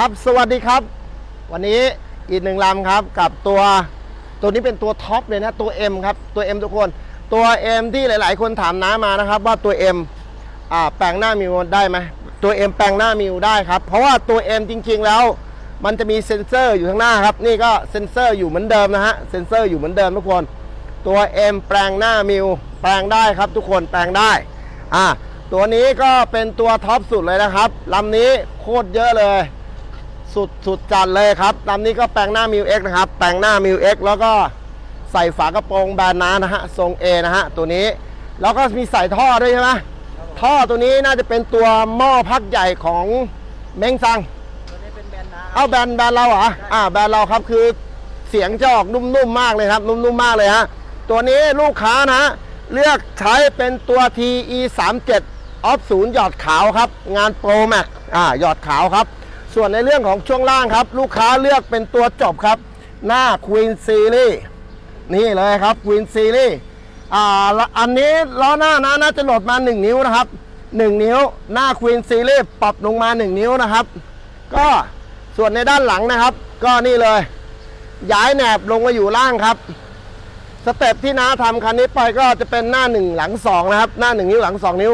ครับสวัสดีครับ วันนี้อีกหนึ่งลำครับกับตัวตัวนี้เป็นตัวท็อปเลยนะตัว M ครับตัว M ทุกคนตัว M ที่หลาย ๆ คนถามน้ามานะครับ ว่าตัว M อ่าแปลงหน้ามิวได้ไหมตัว M แปลงหน้ามิวได้ครับ เพราะว่าตัว M จริง ๆ แล้ว มันจะมีเซ็นเซอร์อยู่ข้างหน้าครับ นี่ก็เซ็นเซอร์อยู่เหมือนเดิมนะฮะเซ็นเซอร์อยู่เหมือนเดิมทุกคนตัว M แปลงหน้ามิวแปลงได้ครับ ทุกคนแปลงได้อ่าตัวนี้ก็เป็นตัวท็อปสุดเลยนะครับลำนี้โคตรเยอะเลย สุดสุดจัดเลยครับลำนี้ก็แปลงหน้ามิวเอ็กนะครับ แปลงหน้ามิวเอ็กแล้วก็ใส่ฝากระโปรงแบนน้านะฮะ ทรง A นะฮะ ตัวนี้ แล้วก็มีใส่ท่อด้วยใช่ไหมท่อตัวนี้น่าจะเป็นตัวหม้อพักใหญ่ของเม้งซังตัวนี้เป็นแบรนด์น้าเอาแบรนด์แบรนด์เราเหรออ่าแบรนด์เราครับคือเสียงจะออกนุ่มๆมากเลยครับ นุ่มๆมากเลยฮะ ตัวนี้ลูกค้านะเลือกใช้เป็นตัว TE 3 7 ออฟศูนย์หยอดขาวครับ งาน Pro Max อ่าหยอดขาวครับ ส่วนในเรื่องของช่วงล่างครับ ลูกค้าเลือกเป็นตัวจบครับ หน้า Queen Series นี่เลยครับ Queen Series อ่าอันนี้ล้อหน้านะน่าจะโหลดมา 1 นิ้วนะครับ 1 นิ้วหน้า Queen Series ปรับลงมา 1 นิ้วนะครับ ก็ส่วนในด้านหลังนะครับ ก็นี่เลย ย้ายแหนบลงมาอยู่ล่างครับสเต็ปที่น้าทำคันนี้ไปก็จะเป็นหน้า 1 หลัง 2 นะครับ หน้า 1 นิ้วหลัง 2 นิ้ว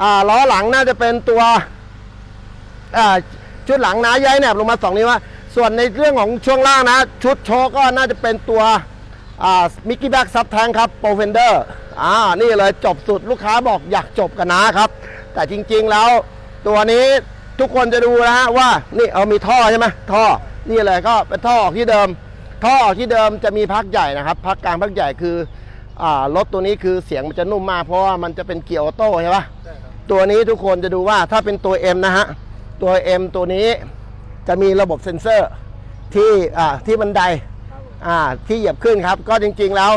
อ่าล้อหลังน่าจะเป็นตัวอ่า ชุดหลังนะย้ายแหนบลงมา2นิ้วอะส่วนในเรื่องของช่วงล่างนะ ชุดโชว์ก็น่าจะเป็นตัวมิกกี้แบ็กซับแทงครับโปรเฟนเดอร์อ่านี่เลยจบสุดลูกค้าบอกอยากจบกันนะครับ แต่จริงๆแล้วตัวนี้ทุกคนจะดูนะฮะว่านี่เอามีท่อใช่ไหมท่อนี่เลยก็เป็นท่อออกที่เดิม ท่อออกที่เดิมจะมีพักใหญ่นะครับพักกลางพักใหญ่คืออรถตัวนี้คือเสียงมันจะนุ่มมากเพราะว่ามันจะเป็นเกียร์ออโต้ใช่ปะตัวนี้ทุกคนจะดูว่าถ้าเป็นตัว M นะฮะ ตัว M ตัวนี้จะมีระบบเซ็นเซอร์ที่อ่าที่บันไดครับผมอ่าที่เหยียบขึ้นครับ ก็จริงๆแล้ว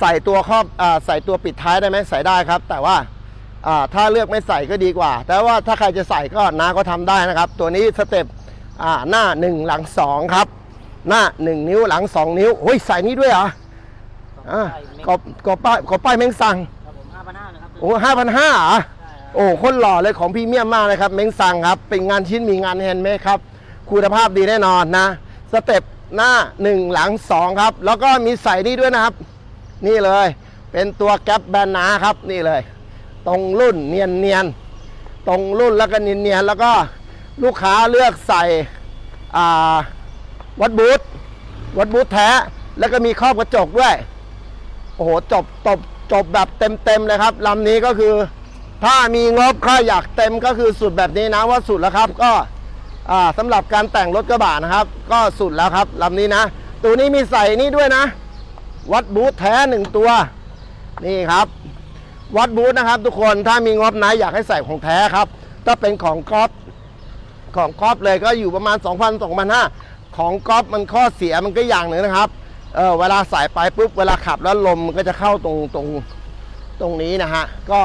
ใส่ตัวครอบอ่าใส่ตัวปิดท้ายได้ไหมใส่ได้ครับ แต่ว่าอ่าถ้าเลือกไม่ใส่ก็ดีกว่า แต่ว่าถ้าใครจะใส่ก็น้าก็ทำได้นะครับ ตัวนี้สเต็ปอ่าหน้า 1 หลัง 2 ครับ หน้า 1 นิ้วหลัง 2 นิ้วโอ้ยใส่นี้ด้วยเหรอสองอ่าไฟเมกกบกบป้ายกบป้ายเม้งสั่งครับผมห้าพันห้านะครับโอ้ห้าพันห้าเหรอใช่ครับ โอ้คนหล่อเลยของพรีเมียมมากเลยครับ เม้งซังครับ เป็นงานชิ้นมีงานแฮนด์เมดครับ คุณภาพดีแน่นอนนะ สเต็ปหน้า 1 หลัง 2 ครับ แล้วก็มีใส่นี่ด้วยนะครับ นี่เลย เป็นตัวแก๊ปแบนนาครับ นี่เลย ตรงรุ่นเนียนเนียนๆตรงรุ่นแล้วก็เนียนเนียนแล้วก็ลูกค้าเลือกใส่วัดบูทวัดบูทแท้ แล้วก็มีครอบกระจกด้วย โอ้โห จบจบจบแบบเต็มเต็มๆเลยครับลำนี้ก็คือ ถ้ามีงบค่าอยากเต็มก็คือสุดแบบนี้นะว่าสุดแล้วครับ ก็อ่าสำหรับการแต่งรถกระบะนะครับ ก็สุดแล้วครับลำนี้นะ ตัวนี้มีใส่นี่ด้วยนะ วัดบูทแท้หนึ่งตัวนี่ครับ วัดบูทนะครับ ทุกคนถ้ามีงบนะอยากให้ใส่ของแท้ครับ ถ้าเป็นของก๊อฟของก๊อฟเลยก็อยู่ประมาณ 2,000 2,500ของก๊อฟมันข้อเสียมันก็อย่างหนึ่งนะครับเออเวลาใส่ไปปุ๊บเวลาขับแล้วลมมันก็จะเข้าตรงตรงตรงนี้นะฮะก็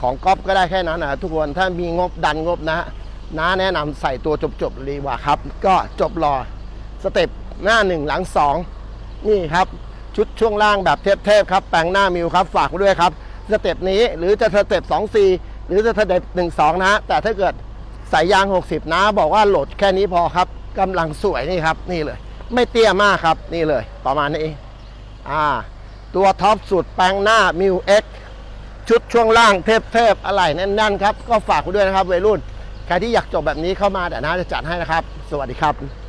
ของก๊อฟก็ได้แค่นั้นนะทุกคนถ้ามีงบดันงบนะน้าแนะนำใส่ตัวจบๆเลยดีว่าครับ ก็จบรอสเต็ปหน้าหนึ่งหลังสองนี่ครับ ชุดช่วงล่างแบบเทพๆครับ แปลงหน้ามิวครับ ฝากด้วยครับ สเต็ปนี้หรือจะสเต็ป2 4 หรือจะสเต็ป1 2 นะ แต่ถ้าเกิดสายยาง 60 นะ บอกว่าโหลดแค่นี้พอครับกำลังสวยนี่ครับ นี่เลย ไม่เตี้ยมากครับ นี่เลย ประมาณนี้อ่าตัวท็อปสุดแปลงหน้ามิวเอ็ก ชุดช่วงล่างเทพๆอะไรแน่นๆครับ ก็ฝากไว้ด้วยนะครับวัยรุ่น ใครที่อยากจบแบบนี้เข้ามาแต่น้าจะจัดให้นะครับ สวัสดีครับ